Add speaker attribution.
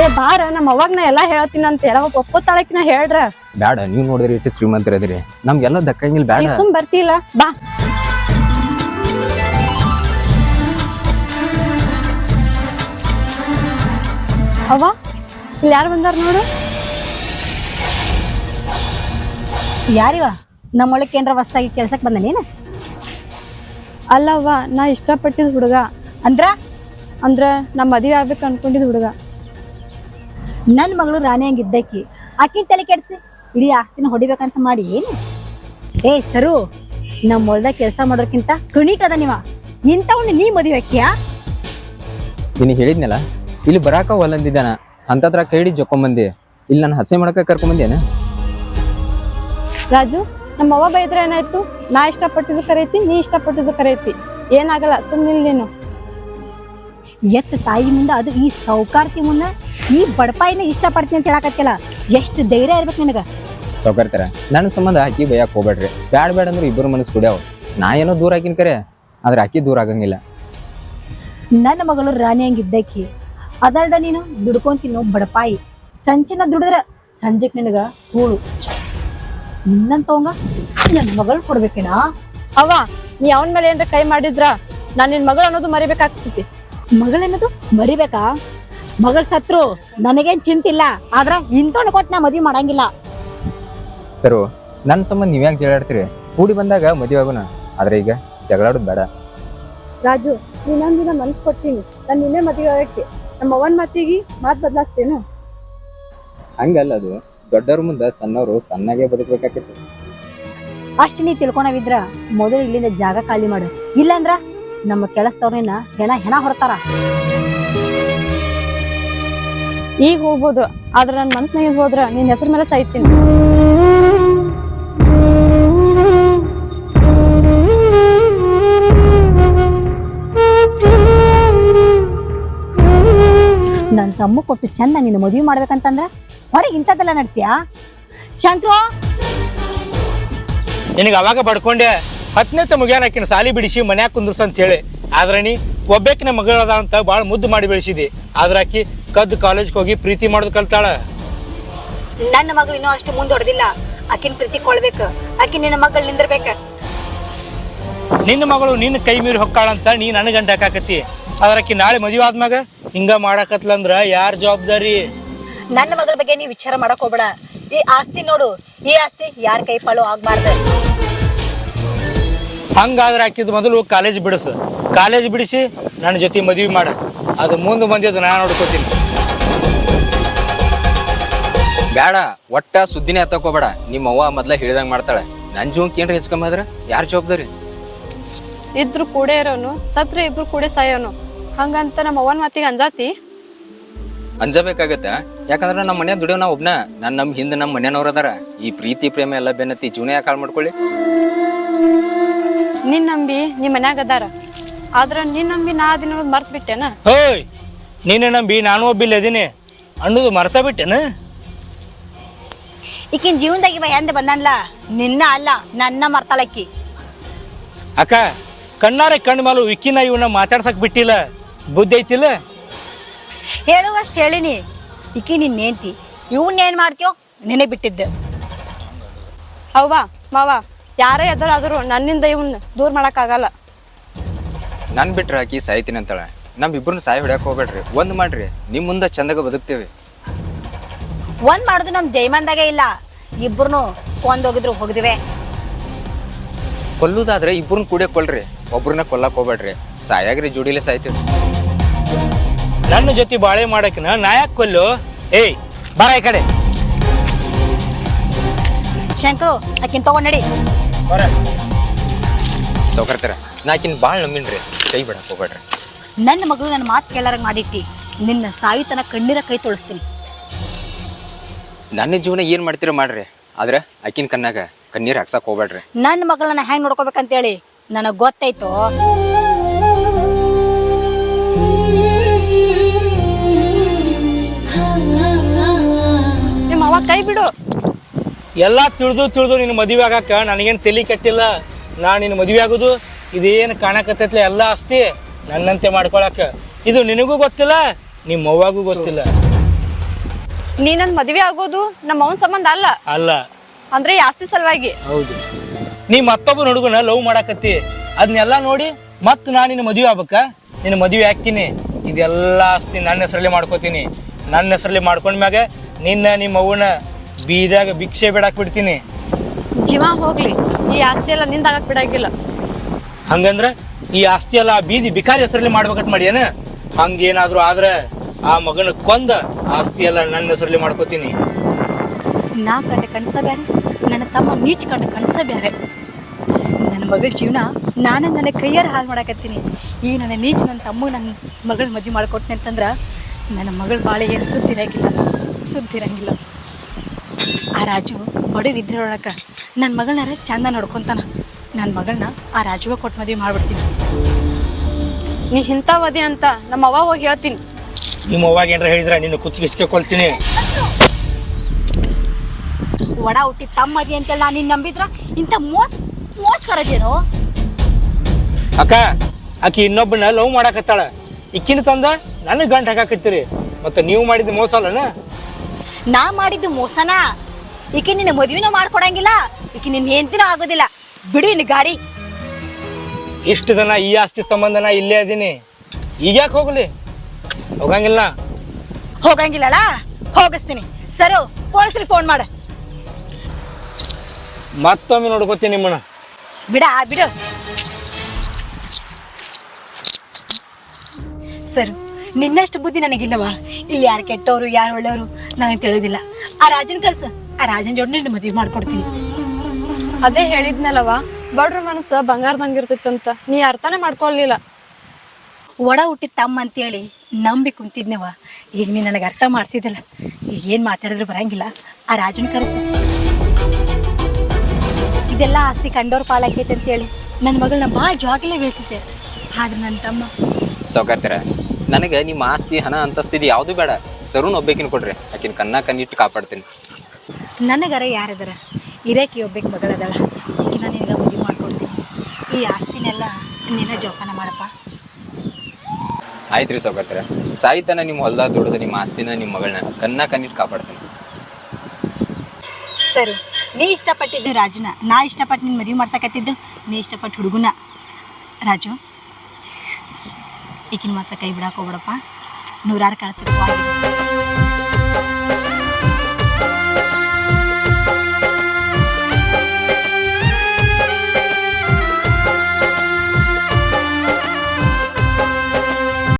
Speaker 1: ಏ ಬಾರ ನಮ್ಮ ಅವಾಗ ನಾ ಎಲ್ಲಾ ಹೇಳ್ತೀನಿ ಅಂತ ಎಲ್ಲ ಒಪ್ಪತ್ತಾಳಕಿನ ಹೇಳ್ರ.
Speaker 2: ಬ್ಯಾಡ ನೀವು ನೋಡಿದ್ರಿ ಎಷ್ಟು ಶ್ರೀಮಂತರ ಅದಿರಿ. ನಮ್ಗೆಲ್ಲ ದಕ್ಕಂಗಿಲ್ಲ
Speaker 1: ನೀ
Speaker 2: ಬ್ಯಾಡ
Speaker 1: ಸುಮ್ ಬರ್ತಿಲ್ಲ ಬಾ. ಅವ್ವ ಇಲ್ಲಿ ಯಾರು ಬಂದಾರ ನೋಡು?
Speaker 3: ಯಾರಿವ? ನಮ್ಮೊಳಕ್ಕೆ ಏನ್ರ ಹೊಸ್ದಾಗಿ ಕೆಲ್ಸಕ್ಕೆ ಬಂದ ನೀನು
Speaker 1: ಅಲ್ಲವ್ವ ನಾ ಇಷ್ಟಪಟ್ಟಿದ್ ಹುಡುಗ.
Speaker 3: ಅಂದ್ರ?
Speaker 1: ಅಂದ್ರ ನಾ ಮದುವೆ ಆಗ್ಬೇಕು ಅನ್ಕೊಂಡಿದ್ ಹುಡುಗ.
Speaker 3: ನನ್ನ ಮಗಳು ರಾಣಿ ಹಂಗಿದ್ದಕ್ಕಿ. ಆಕಿನ ತಲೆ ಕೆಡಿಸಿ ಇಡೀ ಆಸ್ತಿನ ಹೊಡಿಬೇಕಂತ ಮಾಡಿ ಏನು? ಏ ಸರು ನಮ್ಮ ಹೊಲ್ದಾಗ ಕೆಲಸ ಮಾಡೋರ್ಕಿಂತ ಕಣಿಕದ ನೀವ. ಇಂಥವ್ನ ನೀ ಮದುವೆ ಹಾಕ್ಯಾ?
Speaker 2: ನಿನಗೆ ಹೇಳಿದ್ನಲ್ಲ ಇಲ್ಲಿ ಬರಾಕ ಒಲ್ಲಂದಿದ್ದಾನ ಅಂತತ್ರ ಕೈಡಿ ಜೊಕೊಂಬಂದಿ ಇಲ್ಲಿ ನಾನು ಹಸೆ ಮಾಡಕ ಕರ್ಕೊಂಬಂದೇನ
Speaker 1: ರಾಜು ನಮ್ಮ ಅವ್ವ ಬೈದ್ರೆ ಏನಾಯ್ತು? ನಾ ಇಷ್ಟಪಟ್ಟಿದ್ದು ಕರೈತಿ ನೀ ಇಷ್ಟಪಟ್ಟಿದ್ದು ಕರೈತಿ. ಏನಾಗಲ್ಲ ಸುಮ್ಮನೆ ನೀನು.
Speaker 3: ಎಷ್ಟ್ ತಾಯಿ ಮುಂದೆ ಅದು ಈ ಸೌಕಾರ್ತಿ ಮುಂದೆ ಈ ಬಡಪಾಯಿನ ಇಷ್ಟಪಡ್ತೀನಿ ಅಂತ ಹೇಳಕತ್ತಿಲ್ಲ ಎಷ್ಟು ಧೈರ್ಯ ಇರ್ಬೇಕು ನಿನಗ?
Speaker 2: ಸೌಕರ್ತಾರ ನನ್ನ ಸಂಬಂಧ ಆಕಿ ಬೈಯಕ್ಕೆ ಹೋಗ್ಬೇಡ್ರಿ. ಬ್ಯಾಡ ಬೇಡ ಅಂದ್ರೆ ಇಬ್ಬರು ಮನಸ್ಸು ಕುಡಿಯಾವ. ನಾ ಏನೋ ದೂರ ಆಗಿನ ಕರೆ ಆದ್ರೆ ಆಕಿ ದೂರ ಆಗಂಗಿಲ್ಲ.
Speaker 3: ನನ್ನ ಮಗಳು ರಾಣಿ ಹಂಗಿದ್ದಕ್ಕಿ ಅದಲ್ದ ನೀನು ದುಡ್ಕೊಂತಿನೋ ಬಡಪಾಯಿ. ಸಂಚಿನ ದುಡಿದ್ರ ಸಂಜೆಕ್ ನಿನಗ ಕೂಳು ನಿನ್ನಂತವಂಗ ನನ್ನ ಮಗಳು ಕೊಡ್ಬೇಕೇನಾ?
Speaker 1: ಅವ ನೀ ಅವನ ಮೇಲೆ ಏನ್ರ ಕೈ ಮಾಡಿದ್ರ ನಾನು ನಿನ್ನ ಮಗಳು ಅನ್ನೋದು ಮರಿಬೇಕಾಗ್ತೈತಿ.
Speaker 3: ಮಗಳೇನದು? ಮರಿಬೇಕಾ? ಮಗಳ ಸತ್ರು ನನಗೇನ್ ಚಿಂತಿಲ್ಲ ಆದ್ರ ಇಂಥವ್ನ ಕೊಟ್ಟ ನಾ ಮದ್ವಿ ಮಾಡಂಗಿಲ್ಲ.
Speaker 2: ಸರು ನನ್ನ ಸಂಬಂಧ ನೀವ್ಯಾಕೆ ಜಗಳಾಡ್ತೀರಿ? ಕೂಡಿ ಬಂದಾಗ ಮದುವೆ ಆಗೋಣ ಆದ್ರೆ ಈಗ ಜಗಳಾಡೋದು ಬೇಡ.
Speaker 1: ರಾಜು ನೀನೊಂದಿನ ಮನ್ಸ್ ಕೊಡ್ತೀನಿ. ನಾನು ನಿನ್ನೆ ಮದುವೆ ಆಗಕ್ಕೆ ನಮ್ಮ ಅವನ್ ಮತ್ತಿಗೆ ಮಾತ್ ಬದಲಾಸ್ತೇನು.
Speaker 2: ಹಂಗಲ್ಲ ಅದು. ದೊಡ್ಡವ್ರ ಮುಂದೆ ಸಣ್ಣವರು ಸಣ್ಣಗೆ ಬದುಕಬೇಕಾಗಿತ್ತು
Speaker 3: ಅಷ್ಟು ನೀ ತಿಳ್ಕೊಳವಿದ್ರ ಮೊದಲು ಇಲ್ಲಿಂದ ಜಾಗ ಖಾಲಿ ಮಾಡು. ಇಲ್ಲಂದ್ರ ನಮ್ಮ ಕೆಳಸ್ತವ್ರನ್ನ ಹೆಣ ಹೆಣ ಹೊರತಾರ
Speaker 1: ಈಗ ಹೋಗ್ಬೋದು, ಆದ್ರೆ ನನ್ನ ಮನ್ಸ್ನಾಗ ಹೋದ್ರ ನಿನ್ನ ಹೆಸರು ಮೇಲೆ ಸಾಯ್ತೀನಿ
Speaker 3: ನನ್ ತಮ್ಮ ಕೊಟ್ಟು ಚಂದ ನಿನ್ನ ಮದುವೆ ಮಾಡ್ಬೇಕಂತಂದ್ರೆ ಹೊರಗೆ ಇಂಥದ್ದೆಲ್ಲ ನಡ್ಸಿಯಾ? ಶಂಕ್ರು?
Speaker 4: ನಿನಗೆ ಅವಾಗ ಬಡ್ಕೊಂಡೆ ಹತ್ತನೇ ಮುಗಿಯಾನ ಆಕಿನ ಸಾಲಿ ಬಿಡಿಸಿ ಮನ್ಯಾಗ ಕುಂದ್ರಸ ಅಂತ ಹೇಳಿ. ಆದ್ರೆ ನೀ ಒಬ್ಬಾಕಿನ ಮಗಳದ ಅಂತ ಭಾಳ ಮುದ್ದು ಮಾಡಿ ಬೆಳೆಸಿದಿ. ಆದ್ರೆ ಆಕಿ ಕದ್ದು ಕಾಲೇಜ್ಗೆ ಹೋಗಿ ಪ್ರೀತಿ ಮಾಡೋದು ಕಲ್ತಾಳ.
Speaker 5: ನನ್ನ ಮಗಳು ಇನ್ನೂ ಅಷ್ಟು ಮುಂದೊಡೆದಿಲ್ಲ ಆಕಿನ ಪ್ರೀತಿ ಕೊಳ್ಬೇಕು. ಆಕಿ ನಿನ್ನ ಮಗಳು ನಿಂದಿರ್ಬೇಕ.
Speaker 4: ನಿನ್ನ ಮಗಳು ನಿನ್ನ ಕೈ ಮೀರಿ ಹೊಕ್ಕಾಳಂತ ನೀ ನನ್ನ ಗಂಟೆ ಹಾಕಾಕತ್ತಿ ಆದ್ರೆ ಆಕಿ ನಾಳೆ ಮದುವೆ ಆದ್ಮ್ಯಾಗ ಹಿಂಗ ಮಾಡಾಕತ್ಲಂದ್ರ ಯಾರ ಜವಾಬ್ದಾರಿ?
Speaker 5: ನನ್ನ ಮಗಳ ಬಗ್ಗೆ ನೀ ವಿಚಾರ ಮಾಡಕ್ ಹೋಗ್ಬೇಡ. ಈ ಆಸ್ತಿ ನೋಡು. ಈ ಆಸ್ತಿ ಯಾರ ಕೈ ಪಾಲು ಆಗ್ಬಾರ್ದು.
Speaker 4: ಹಂಗಾದ್ರೆ ಆಕಿದ್ ಮೊದಲು ಕಾಲೇಜ್ ಬಿಡಿಸು. ಕಾಲೇಜ್ ಬಿಡಿಸಿ ನನ್ನ ಜೊತೆ ಮದುವೆ ಮಾಡ. ಅದು ಮುಂದೆ ಬಂದಿದ್ದು ನಾ ನೋಡ್ಕೋತೀನಿ.
Speaker 2: ಬೇಡ ಒಟ್ಟ ಸುದ್ದಿನೇ ಹತ್ತಕೋಬೇಡ ನಿಮ್ಮ ಅವ್ವ ಮೊದ್ಲ ಹೇಳಿದಂಗ ಮಾಡ್ತಾಳೆ. ನನ್ ಜೀವಕ್ಕೆ ಏನ್ರಿ ಹೆಚ್ಕೊಂಬಾದ್ರ ಯಾರು ಜವಾಬ್ದಾರಿ?
Speaker 1: ಇದ್ರು ಕೂಡ ಇರೋನು ಸತ್ರ ಇಬ್ರು ಕೂಡ ಸಾಯೋನು. ಹಂಗಂತ ನಮ್ಮ ಅವ್ವನ ಮಾತಿಗೆ ಅಂಜಾತಿ?
Speaker 2: ಅಂಜಬೇಕಾಗತ್ತ. ಯಾಕಂದ್ರೆ ನಮ್ಮ ಮನೆ ದುಡಿಯೋ ನಾ ಒಬ್ನ. ನನ್ ನಮ್ ಹಿಂದ್ ನಮ್ಮ ಮನೆಯವ್ರ ಅದಾರ. ಈ ಪ್ರೀತಿ ಪ್ರೇಮ ಎಲ್ಲ ಬೆನ್ನತ್ತಿ ಜೀವನ ಯಾಕೆ ಹಾಳು ಮಾಡ್ಕೊಳ್ಳಿ?
Speaker 1: ನಿನ್ ನಂಬಿ ನಿಮ್ ಮನ್ಯಾಗ ಅದಾರ. ಆದ್ರ ನಿನ್ ನಂಬಿ ನಾ ದಿನ ಮರ್ತ ಬಿಟ್ಟೆನ?
Speaker 4: ಹೋಯ್ ನೀನು ನಂಬಿ ನಾನು ಒಬ್ಬಿಲ್ಲ ಅದೀನಿ ಅನ್ನೋದು ಮರ್ತ ಬಿಟ್ಟೆನ?
Speaker 5: ಈಕಿನ ಜೀವನದಾಗ ಇವ ಎಂದ ಬಂದನ್ಲ? ನಿನ್ನ ಅಲ್ಲ ನನ್ನ ಮರ್ತಾಳಕ್ಕಿ
Speaker 4: ಅಕ್ಕ ಕಣ್ಣಾರೆ ಕಣ್ಣು ಮಾಲು ವಿಕ್ಕಿನ ಇವನ್ನ ಮಾತಾಡ್ಸಕ್ ಬಿಟ್ಟಿಲ್ಲ. ಬುದ್ಧಿ ಐತಿಲ್ಲ?
Speaker 5: ಹೇಳುವಷ್ಟು ಹೇಳಿನಿ. ಈಕಿ ನಿನ್ನ ನೇಂತಿ ಇವನ್ ಏನ್ ಮಾಡ್ತೀಯೋ ನೆನೆ ಬಿಟ್ಟಿದ್ದೆ.
Speaker 1: ಅವ್ವ ಮಾವ ಯಾರೇ ಎದುರಾದರೂ ನನ್ನಿಂದ ಇವನ್ ದೂರ ಮಾಡಕ್ ಆಗಲ್ಲ
Speaker 2: ನನ್ ಬಿಟ್ರ ಆಕಿ ಸಾಯ್ತೀನಿ ಅಂತಾಳೆ. ನಮ್ ಇಬ್ರನ್ನ ಸಾಯಿ ಹೊಡ್ಯಾಕ ಹೋಗ್ಬೇಡ್ರಿ. ಒಂದ್ ಮಾಡ್ರಿ. ನಿಮ್ ಮುಂದ ಚಂದಾಗ ಬದುಕ್ತೇವೆ.
Speaker 5: ಒಂದ್ ಮಾಡುದು ನಮ್ ಜೈಮಂದಾಗೆ ಇಲ್ಲ. ಇಬ್ರು ಕೊಂದೋಗಿದ್ರು ಹೋಗಿದ್ವಿ.
Speaker 2: ಕೊಲ್ಲುದಾದ್ರೆ ಇಬ್ರನ್ನ ಕೂಡ ಕೊಲ್ರಿ. ಒಬ್ರನ್ನ ಕೊಲ್ಲಕ್ ಹೋಗ್ಬೇಡ್ರಿ. ಸಾಯಾಗ್ರಿ ಜೋಡಿಲೆ ಸಾಯ್ತೇವೆ.
Speaker 4: ನನ್ನ ಜೊತೆ ಬಾಳೆ ಮಾಡಕ್ನ ನಾಯಕ್ ಕೊಲ್ಲು? ಏಯ್ ಬರ ಈ ಕಡೆ.
Speaker 5: ಶಂಕರು ಅಕ್ಕಿನ ತಗೊಂಡ್ ನಡಿ.
Speaker 2: ಸೌಕರ್ತಾರ ನಾಕಿನ್ ಬಾಳ್ ನಂಬಿನ್ರಿ. ಕೈ ಬಿಡಕ್ ಹೋಗ್ಬೇಡ್ರಿ.
Speaker 5: ನನ್ನ ಮಗಳು ನನ್ನ ಮಾತು ಕೇಳಾರಂಗ್ ಮಾಡಿಟ್ಟಿ. ನಿನ್ನ ಸಾಯಿತನ ಕಣ್ಣೀರ ಕೈ ತೊಳಸ್ತೀನಿ.
Speaker 2: ನನ್ನ ಜೀವನ ಏನ್ ಮಾಡ್ತೀರ ಮಾಡ್ರಿ. ಆದ್ರೆ ಆಕಿನ ಕಣ್ಣಾಗ ಕಣ್ಣೀರ್ ಹಾಕ್ಸಕ್ ಹೋಗ್ಬೇಡ್ರಿ.
Speaker 5: ನನ್ನ ಮಗಳನ್ನ ಹೆಂಗ್ ನೋಡ್ಕೋಬೇಕಂತೇಳಿ ನನಗ್ ಗೊತ್ತಾಯ್ತು.
Speaker 1: ನಿಮ್ಮ ಅವ್ವ ಕೈ ಬಿಡು.
Speaker 4: ಎಲ್ಲ ತಿಳಿದು ತಿಳಿದು ನಿನ್ನ ಮದುವೆ ಆಗಾಕ ನನಗೇನು ತಲೆ ಕಟ್ಟಿಲ್ಲ. ನಾ ನಿನ್ನ ಮದುವೆ ಆಗೋದು. ಇದೇನು ಕಾಣಕತ್ತೈತ್ಲ ಎಲ್ಲ ಆಸ್ತಿ ನನ್ನಂತೆ ಮಾಡ್ಕೊಳಕ್ಕೆ ಇದು ನಿನಗೂ ಗೊತ್ತಿಲ್ಲ ನಿಮ್ಮ ಅವ್ವಾಗೂ ಗೊತ್ತಿಲ್ಲ.
Speaker 1: ನೀ ನನ್ನ ಮದ್ವೆ ಆಗೋದು ನಮ್ಮ ಅವನ್ ಸಂಬಂಧ ಅಲ್ಲ.
Speaker 4: ಅಲ್ಲ.
Speaker 1: ಅಂದ್ರೆ ಈ ಆಸ್ತಿ ಸಲುವಾಗಿ.
Speaker 4: ಹೌದು. ನೀ ಮತ್ತೊಬ್ಬ ಹುಡುಗನ ಲವ್ ಮಾಡಾಕತ್ತಿ. ಅದನ್ನೆಲ್ಲ ನೋಡಿ ಮತ್ ನಾ ನಿನ್ನ ಮದುವೆ ಆಗ್ಬೇಕ? ನಿನ್ನ ಮದುವೆ ಹಾಕಿನಿ ಇದೆಲ್ಲ ಆಸ್ತಿ ನನ್ನ ಹೆಸರಲ್ಲಿ ಮಾಡ್ಕೋತೀನಿ. ನನ್ನ ಹೆಸರಲ್ಲಿ ಮಾಡ್ಕೊಂಡ್ಮ್ಯಾಗ ನಿನ್ನ ನಿಮ್ಮ ಅವ್ವನ ಬೀದಾಗ ಭಿಕ್ಷೆ ಬಿಡಾಕ್ ಬಿಡ್ತೀನಿ
Speaker 1: ಜೀವ ಹೋಗ್ಲಿ. ಈ ಆಸ್ತಿ ಎಲ್ಲ ನಿಂದ ಆಗಕ್ ಬಿಡಂಗಿಲ್ಲ.
Speaker 4: ಹಂಗಂದ್ರ ಈ ಆಸ್ತಿ ಎಲ್ಲ ಆ ಬೀದಿ ಬಿಕಾರಿ ಹೆಸರಲ್ಲಿ ಮಾಡ್ಬೇಕಂತ ಮಾಡ್ಯಾನ ಹಂಗೇನಾದ್ರೂ ಆದ್ರೆ ಆ ಮಗನ ಕೊಂದ ಆಸ್ತಿ ಎಲ್ಲ ನನ್ನ ಹೆಸರಲ್ಲಿ ಮಾಡ್ಕೋತೀನಿ.
Speaker 5: ನಾ ಕಂಡ ಕನಸ ಬ್ಯಾರೆ ನನ್ನ ತಮ್ಮ ನೀಚ್ ಕಂಡ ಕನಸ ಬ್ಯಾರೆ. ನನ್ನ ಮಗಳ ಜೀವನ ನಾನು ನನ್ನ ಕೈಯಾರ ಹಾಳು ಮಾಡಾಕತ್ತೀನಿ. ಈ ನನ್ನ ನೀಚ್ ನನ್ನ ತಮ್ಮ ನನ್ನ ಮಗಳ ಮಜಿ ಮಾಡಿಕೊಟ್ನೆ ಅಂತಂದ್ರೆ ನನ್ನ ಮಗಳ ಬಾಳೆ ಏನು ಸುದ್ದಿರಂಗಿಲ್ಲ ಸುದ್ದಿರಂಗಿಲ್ಲ. ಆ ರಾಜು ಬಡವಿದ್ರೊಳಕ ನನ್ನ ಮಗಳನ್ನ ಚಂದ ನೋಡ್ಕೊತಾನ. ನನ್ನ ಮಗಳನ್ನ ಆ ರಾಜುವ ಕೊಟ್ಟು ಮದುವೆ ಮಾಡ್ಬಿಡ್ತೀನಿ.
Speaker 1: ನೀ ಇಂಥವದಿ ಅಂತ ನಮ್ಮ ಅವ್ವ ಹೋಗಿ ಹೇಳ್ತೀನಿ.
Speaker 4: ನಿಮ್ಮ ಅವಾಗ ಏನಾರ ಹೇಳಿದ್ರೆ ನಿನ್ನ ಕುಚ್ಚಿಗೆ ಕೊಲ್ತೀನಿ.
Speaker 5: ಒಡ ಹುಟ್ಟಿ ತಮ್ಮದಿ ಅಂತೇಳಿ ನಾನು ನಿನ್ನ ನಂಬಿದ್ರ? ಇಂಥ ಮೋಸ ಮೋಸ ಕರದೇನೋ
Speaker 4: ಅಕ್ಕ ಆಕಿ ಇನ್ನೊಬ್ಬನ ಲವ್ ಮಾಡಾಕತ್ತಾಳ. ಇಕ್ಕಿನ ತಂದ ನನಗೆ ಗಂಟು ಹಾಕಾಕತ್ತೀರಿ. ಮತ್ತೆ ನೀವು ಮಾಡಿದ ಮೋಸ ಅಲ್ಲನ?
Speaker 5: ನಾ ಮಾಡಿದ್ದು ಮೋಸನ? ಈಕೆ ನಿನ್ನ ಮದುವೆನೂ ಮಾಡ್ಕೊಡಂಗಿಲ್ಲ. ಈಕೆ ನಿನ್ನ ಹೆಂಡತಿನೂ ಆಗೋದಿಲ್ಲ. ಬಿಡು ಇನ್ನು ಗಾಡಿ.
Speaker 4: ಇಷ್ಟು ದಿನ ಈ ಆಸ್ತಿ ಸಂಬಂಧನ ಇಲ್ಲೇ ಅದೀನಿ ಈಗ ಯಾಕೆ ಹೋಗ್ಲಿ? ಹೋಗಂಗಿಲ್ಲ.
Speaker 5: ಹೋಗಂಗಿಲ್ಲಲ್ಲ ಹೋಗಿಸ್ತೀನಿ. ಸರು ಪೊಲೀಸ್ರಿಗೆ ಫೋನ್ ಮಾಡು.
Speaker 4: ಮತ್ತೊಮ್ಮೆ ನೋಡ್ಕೋತೀನಿ ನಿಮ್ಮನ್ನ.
Speaker 5: ಬಿಡ ಬಿಡು. ಸರ್ ನಿನ್ನಷ್ಟು ಬುದ್ಧಿ ನನಗಿಲ್ಲವಾ? ಇಲ್ಲಿ ಯಾರು ಕೆಟ್ಟವರು ಯಾರು ಒಳ್ಳೆಯವರು? ನನಗೆ ತಿಳಿದಿಲ್ಲ ಆ ರಾಜನ ಕಲ್ಸ ಆ ರಾಜನ ಜೋಡಿ ನಿನ್ನ ಮದುವೆ ಮಾಡ್ಕೊಡ್ತೀನಿ.
Speaker 1: ಅದೇ ಹೇಳಿದ್ನಲ್ಲವ ಬಡ್ರ ಮನಸ್ಸು ಬಂಗಾರದಂಗ ಇರ್ತೈತಂತ ನೀ ಅರ್ಥನೇ ಮಾಡ್ಕೊಳ್ಲಿಲ್ಲ.
Speaker 5: ಒಡ ಹುಟ್ಟಿದ ತಮ್ಮ ಅಂತೇಳಿ ನಂಬಿ ಕುಂತಿದ್ನವ ಈಗ ನೀ ನನಗೆ ಅರ್ಥ ಮಾಡಿಸಿದಲ್ಲ. ಈಗ ಏನು ಮಾತಾಡಿದ್ರು ಬರಂಗಿಲ್ಲ. ಆ ರಾಜನ ಕರೆಸು ಇದೆಲ್ಲ ಆಸ್ತಿ ಕಂಡೋರ್ ಪಾಲಾಗೈತೆ ಅಂತೇಳಿ ನನ್ನ ಮಗಳನ್ನ ಭಾಳ ಜಾಗಲೇ ಬೆಳೆಸಿದ್ದೆ. ಆದ್ರೆ ನನ್ನ ತಮ್ಮ
Speaker 2: ಸೌಕರ್ತೀರ ನನಗೆ ನಿಮ್ಮ ಆಸ್ತಿ ಹಣ ಅಂತಸ್ತಿದ್ದು ಯಾವುದು ಬೇಡ. ಸರುನ್ ಒಬ್ಬೇಕಿನ ಕೊಡ್ರಿ. ಆಕಿನ ಕನ್ನ ಕಣ್ಣಿಟ್ಟು ಕಾಪಾಡ್ತೀನಿ.
Speaker 5: ನನಗರ ಯಾರದರ? ಇರೇಕಿ ಒಬ್ಬಕ್ಕೆ ಮಗಳದಳ. ಈಗ ನಾನು ನಿನಗೆ ಮದುವೆ ಮಾಡ್ಕೊಡ್ತೀನಿ. ಈ ಆಸ್ತಿನೆಲ್ಲ ನಿನ್ನ ಜೋಪಾನ ಮಾಡಪ್ಪ.
Speaker 2: ಆಯ್ತು ರೀ ಸೌಕರ್ತರ. ಸಾಯಿತನ ನಿಮ್ಮ ಹೊಲ್ದಾಗ ದುಡ್ದು ನಿಮ್ಮ ಆಸ್ತಿನ ನಿಮ್ಮ ಮಗಳನ್ನ ಕನ್ನ ಕಣ್ಣಿಟ್ಟು ಕಾಪಾಡ್ತೀನಿ.
Speaker 5: ಸರಿ. ನೀ ಇಷ್ಟಪಟ್ಟಿದ್ದು ರಾಜನ. ನಾ ಇಷ್ಟಪಟ್ಟು ನಿನ್ನ ಮದುವೆ ಮಾಡ್ಸಕತ್ತಿದ್ದು ನೀ ಇಷ್ಟಪಟ್ಟು ಹುಡುಗನ. ರಾಜು ಈಗಿನ ಮಾತ್ರ ಕೈ ಬಿಡಕ್ಕೆ ನೂರಾರು ಕಳ್ಸಕ್ಕೆ